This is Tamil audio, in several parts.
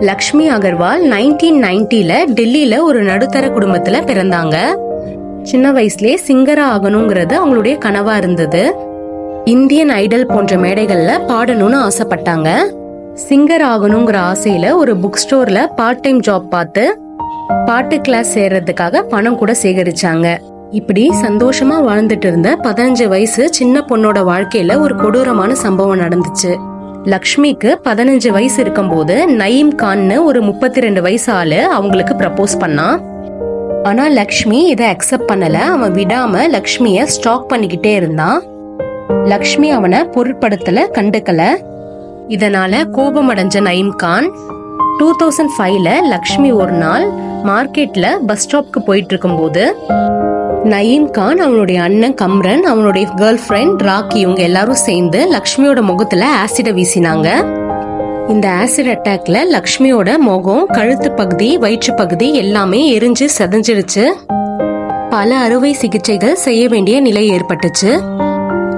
லக்ஷ்மி அகர்வால் நைன்டீன் நைன்டில டெல்லியில ஒரு நடுத்தர குடும்பத்துல பிறந்தாங்க. சின்ன வயசுலயே சிங்கரா ஆகணுங்கிறது அவங்களுடைய கனவா இருந்தது. இந்தியன் ஐடல் போன்ற மேடைகள்ல பாடணும்னு ஆசைப்பட்டாங்க. சிங்கர் ஆகணுங்கிற ஆசையில ஒரு புக் ஸ்டோர்ல பார்ட் டைம் ஜாப் பார்த்து பாட்டு கிளாஸ் சேர்றதுக்காக பணம் கூட சேகரிச்சாங்க. இப்படி சந்தோஷமா வாழ்ந்துட்டு இருந்த பதினஞ்சு வயசு சின்ன பொண்ணோட வாழ்க்கையில ஒரு கொடூரமான சம்பவம் நடந்துச்சு. லக்ஷ்மிக்கு பதினஞ்சு வயசு இருக்கும்போது நயீம் கான்னு ஒரு முப்பத்தி ரெண்டு வயசு ஆளு அவங்களுக்கு ப்ரப்போஸ் பண்ணான் ஆனா லக்ஷ்மி இதை அக்செப்ட் பண்ணல. அவன் விடாம லக்ஷ்மிய ஸ்டாக் பண்ணிக்கிட்டே இருந்தான் லக்ஷ்மி அவனை பொருட்படுத்தல கண்டுக்கல. இதனால கோபமடைஞ்ச நயீம் கான் டூ தௌசண்ட் ஃபைவ்ல லக்ஷ்மி ஒரு நாள் மார்க்கெட்ல பஸ் ஸ்டாப்க்கு போயிட்டு இருக்கும்போது நயீம் கான் அவனுடைய அண்ணன் கம்ரன் அவனுடைய கேர்ள் ஃப்ரெண்ட் ராக்கி இவங்க எல்லாரும் சேர்ந்து லக்ஷ்மியோட முகத்துல ஆசிட வீசினாங்க. இந்த ஆசிட் அட்டாக்ல லக்ஷ்மியோட முகம் கழுத்து பகுதி வயிற்று பகுதி எல்லாமே எரிஞ்சு செதஞ்சிருச்சு பல அறுவை சிகிச்சைகள் செய்ய வேண்டிய நிலை ஏற்பட்டுச்சு.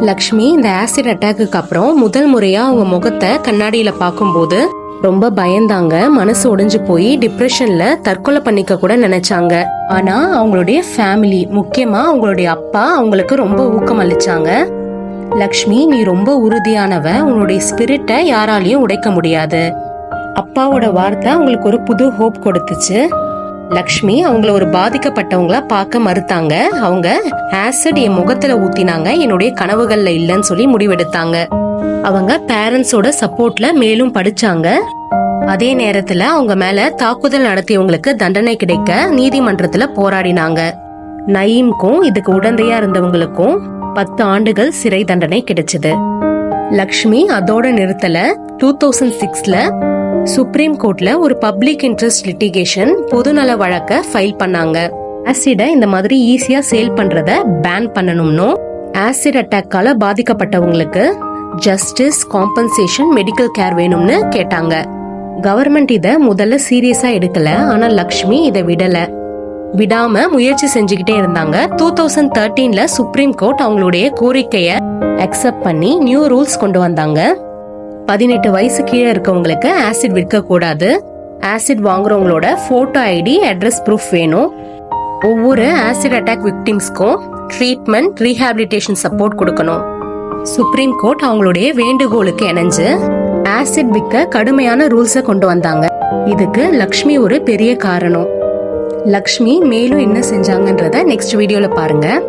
லக்ஷ்மி இந்த ஆசிட் அட்டாக்குக்கு அப்புறம் முதல் முறையா அவங்க முகத்தை கண்ணாடியில பார்க்கும்போது ரொம்ப பயந்தாங்க. மனசு உடைஞ்சு போய் டிப்ரெஷன்ல தற்கொலை பண்ணிக்க கூட நினைச்சாங்க. ஆனா அவங்களுடைய ஃபேமிலி முக்கியமா அவங்களுடைய அப்பா அவங்களுக்கு ரொம்ப ஊக்கம் அளிச்சாங்க. லக்ஷ்மி நீ ரொம்ப உறுதியானவ உன்னுடைய ஸ்பிரிட்டை யாராலையும் உடைக்க முடியாது. அப்பாவோட வார்த்தை அவங்களுக்கு ஒரு புது ஹோப் கொடுத்துச்சு. லக்ஷ்மி அவங்கள ஒரு பாதிக்கப்பட்டவங்கள பார்க்க மறுத்தாங்க. அவங்க ஆசிட் என் முகத்துல ஊத்தினாங்க. என்னுடைய கனவுகள்ல இல்லைன்னு சொல்லி முடிவெடுத்தாங்க. அவங்க பேரண்ட்ஸோட சப்போர்ட்ல மேலும் படிச்சாங்க. அதே நேரத்துல அவங்க மேல தாக்குதல் நடத்தியவங்களுக்கு தண்டனை கிடைக்க நீதிமன்றத்துல போராடினாங்க. நயீம்க்கும் இதுக்கு உடந்தையா இருந்தவங்களுக்கும் பத்து ஆண்டுகள் சிறை தண்டனை கிடைச்சது. லக்ஷ்மி அதோட நிறுத்தல டூ தௌசண்ட் சிக்ஸ்ல சுப்ரீம் கோர்ட்ல ஒரு பப்ளிக் இன்ட்ரெஸ்ட் லிட்டிகேஷன் பொதுநல வழக்க ஃபைல் பண்ணாங்க. ஆசிட இந்த மாதிரி ஈஸியா சேல் பண்றத பேன் பண்ணணும்னும் ஆசிட் அட்டாக்கால பாதிக்கப்பட்டவங்களுக்கு ஜஸ்டிஸ் காம்பன்சேஷன் மெடிக்கல் கேர் வேணும்னு கேட்டாங்க. கவர்மெண்ட் இதை முதல்ல சீரியஸா எடுக்கல ஆனா லக்ஷ்மி இதை விடல. விடாம முயற்சி செஞ்சுக்கிட்டே இருந்தாங்க. டூ தௌசண்ட் தேர்ட்டீன்ல சுப்ரீம் கோர்ட் அவங்களுடைய கோரிக்கைய அக்செப்ட் பண்ணி நியூ ரூல்ஸ் கொண்டு வந்தாங்க. பதினெட்டு வயசு கீழே இருக்கவங்களுக்கு ஆசிட் விற்க கூடாது ஆசிட் வாங்குறவங்களோட போட்டோ ஐடி அட்ரஸ் ப்ரூஃப் வேணும். ஒவ்வொரு ஆசிட் அட்டாக் விக்டிம்ஸ்க்கும் ட்ரீட்மெண்ட் ரீஹாபிலிட்டேஷன் சப்போர்ட் கொடுக்கணும். சுப்ரீம் கோர்ட் அவங்களுடைய வேண்டுகோளுக்கு இணைஞ்சு ஆசிட் விற்க கடுமையான ரூல்ஸை கொண்டு வந்தாங்க. இதுக்கு லக்ஷ்மி ஒரு பெரிய காரணம். லக்ஷ்மி மேலும் என்ன செஞ்சாங்கன்றத நெக்ஸ்ட் வீடியோல பாருங்க.